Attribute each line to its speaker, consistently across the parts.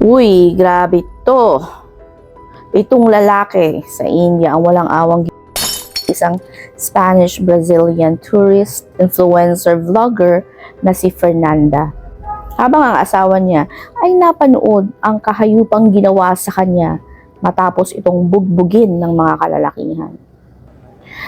Speaker 1: Uy, grabe to. Itong lalaki sa India ang walang awang isang Spanish-Brazilian tourist influencer vlogger na si Fernanda. Habang ang asawa niya ay napanood ang kahayupang ginawa sa kanya matapos itong bugbugin ng mga kalalakihan.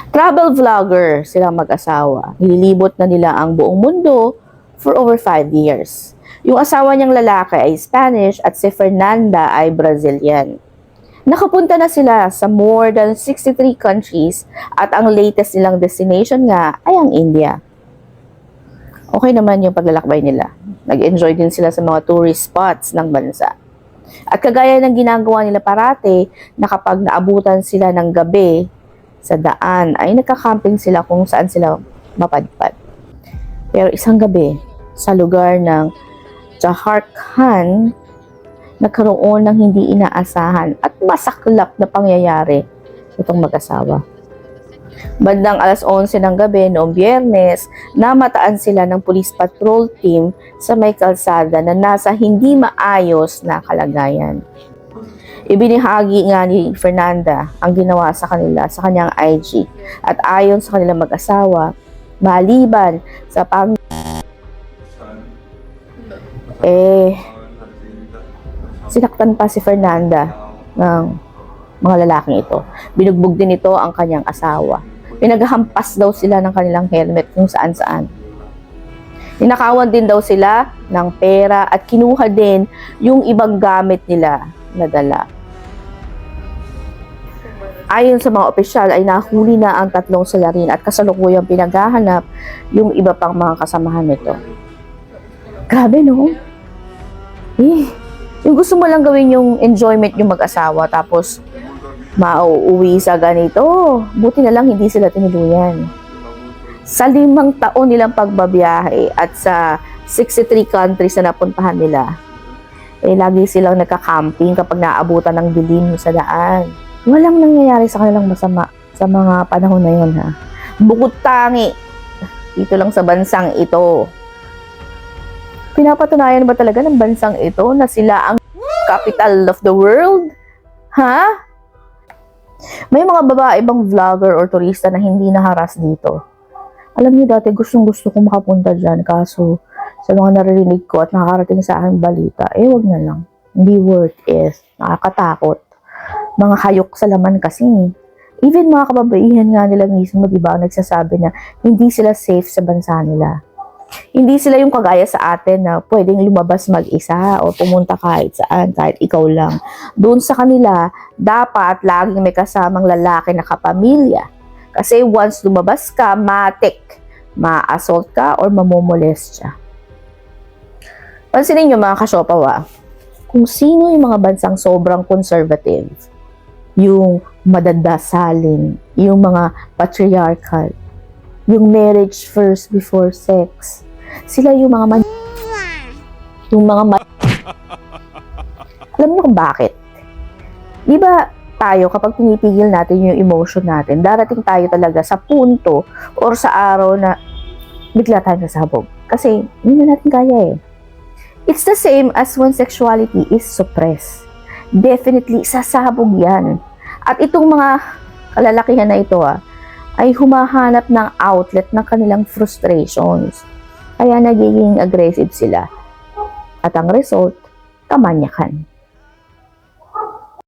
Speaker 1: Travel vlogger silang mag-asawa. Nililibot na nila ang buong mundo for over 5 years. Yung asawa niyang lalaki ay Spanish at si Fernanda ay Brazilian. Nakapunta na sila sa more than 63 countries at ang latest nilang destination nga ay ang India. Okay naman yung paglalakbay nila. Nag-enjoy din sila sa mga tourist spots ng bansa. At kagaya ng ginagawa nila parate na kapag naabutan sila ng gabi sa daan ay nagka-camping sila kung saan sila mapadpad. Pero isang gabi sa lugar ng Jaharkhand, nagkaroon ng hindi inaasahan at masaklap na pangyayari itong mag-asawa. Bandang alas 11 ng gabi noong biyernes, namataan sila ng police patrol team sa may kalsada na nasa hindi maayos na kalagayan. Ibinahagi nga ni Fernanda ang ginawa sa kanila sa kanyang IG at ayon sa kanilang mag-asawa, maliban sa pang eh sinaktan pa si Fernanda ng mga lalaking ito. Binugbog din ito ang kanyang asawa. Pinaghampas daw sila ng kanilang helmet kung saan-saan. Ninakawan din daw sila ng pera at kinuha din yung ibang gamit nila na dala. Ayon sa mga opisyal ay nahuli na ang tatlong salarin at kasalukuyang pinaghahanap yung iba pang mga kasamahan nito. Grabe no? Eh, yung gusto mo lang gawin yung enjoyment yung mag-asawa tapos mauuwi sa ganito. Buti na lang hindi sila tinuluyan. Sa limang taon nilang pagbabiyahe at sa 63 countries na napuntahan nila, eh lagi silang nagka-camping kapag naabutan ng dilim sa daan. Walang nangyayari sa kanilang masama sa mga panahon na yun ha. Bukod tangi, dito lang sa bansang ito. Pinapatunayan ba talaga ng bansang ito na sila ang capital of the world? Ha? May mga babae bang vlogger or turista na hindi naharas dito? Alam niyo dati gustong gusto kong makapunta dyan kaso sa mga naririnig ko at nakakarating sa akin balita, eh wag na lang. Hindi worth it. Nakakatakot. Mga hayok sa laman kasi. Even mga kababaihan nga nila mismo, di nagsasabi na hindi sila safe sa bansa nila. Hindi sila yung kagaya sa atin na pwedeng lumabas mag-isa o pumunta kahit saan, kahit ikaw lang. Doon sa kanila, dapat laging may kasamang lalaki na kapamilya. Kasi once lumabas ka, matik, ma-assault ka or mamomolest siya. Pansinin nyo mga kasyopawa, kung sino yung mga bansang sobrang conservative, yung madadasalin, yung mga patriarchal, yung marriage first before sex, sila yung mga man yung mga ma- Alam niyo kung bakit? Di ba tayo, kapag pinipigil natin yung emotion natin, darating tayo talaga sa punto or sa araw na bigla tayong sasabog. Kasi, hindi na natin kaya eh. It's the same as when sexuality is suppressed. Definitely, sasabog yan. At itong mga kalalakihan na ito ah, ay humahanap ng outlet ng kanilang frustrations. Kaya nagiging aggressive sila. At ang result, kamanyakan.